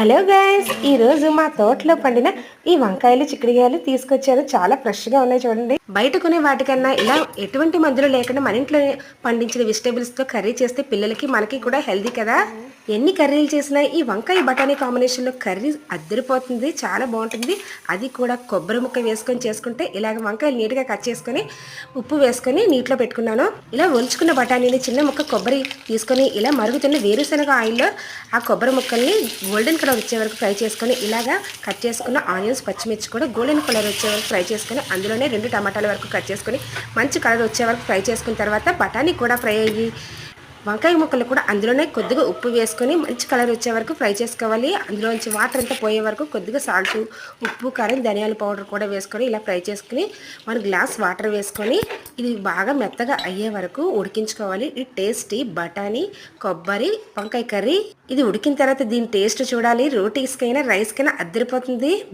Hello guys ఈరోజు మా తోటలో పండిన ఈ వంకాయలు చిక్కుడుగాయలు తీసుకొచ్చారు. చాలా ఫ్రెష్గా ఉన్నాయి చూడండి. బయట కొనే వాటికన్నా ఇలా ఎటువంటి మందులు లేకుండా మన ఇంట్లో పండించిన వెజిటేబుల్స్తో కర్రీ చేస్తే పిల్లలకి మనకి కూడా హెల్దీ కదా. ఎన్ని కర్రీలు చేసినా ఈ వంకాయ బఠానీ కాంబినేషన్లో కర్రీ అద్దరిపోతుంది. చాలా బాగుంటుంది. అది కూడా కొబ్బరి ముక్క వేసుకొని చేసుకుంటే ఇలాగ వంకాయలు నీట్గా కట్ చేసుకొని ఉప్పు వేసుకొని నీటిలో పెట్టుకున్నాను. ఇలా ఒలుచుకున్న బఠానీని చిన్న ముక్క కొబ్బరి తీసుకొని ఇలా మరుగుతున్న వేరుశనగ ఆయిల్లో ఆ కొబ్బరి ముక్కల్ని గోల్డెన్ కలర్ వచ్చే వరకు ఫ్రై చేసుకొని ఇలాగా కట్ చేసుకున్న ఆనియన్స్ పచ్చిమిర్చి కూడా గోల్డెన్ కలర్ వచ్చే వరకు ఫ్రై చేసుకొని అందులోనే రెండు టమాటాల వరకు కట్ చేసుకొని మంచి కలర్ వచ్చే వరకు ఫ్రై చేసుకున్న తర్వాత బఠానీ కూడా ఫ్రై అయ్యి వంకాయ ముక్కలు కూడా అందులోనే కొద్దిగా ఉప్పు వేసుకొని మంచి కలర్ వచ్చే వరకు ఫ్రై చేసుకోవాలి. అందులోంచి వాటర్ అంతా పోయే వరకు కొద్దిగా సాల్ట్ ఉప్పు కారం ధనియాల పౌడర్ కూడా వేసుకొని ఇలా ఫ్రై చేసుకుని వన్ గ్లాస్ వాటర్ వేసుకొని ఇది బాగా మెత్తగా అయ్యే వరకు ఉడికించుకోవాలి. ఇది టేస్టీ బఠానీ కొబ్బరి వంకాయ కర్రీ. ఇది ఉడికిన తర్వాత దీని టేస్ట్ చూడాలి. రోటీస్కైనా రైస్కైనా అద్దరిపోతుంది.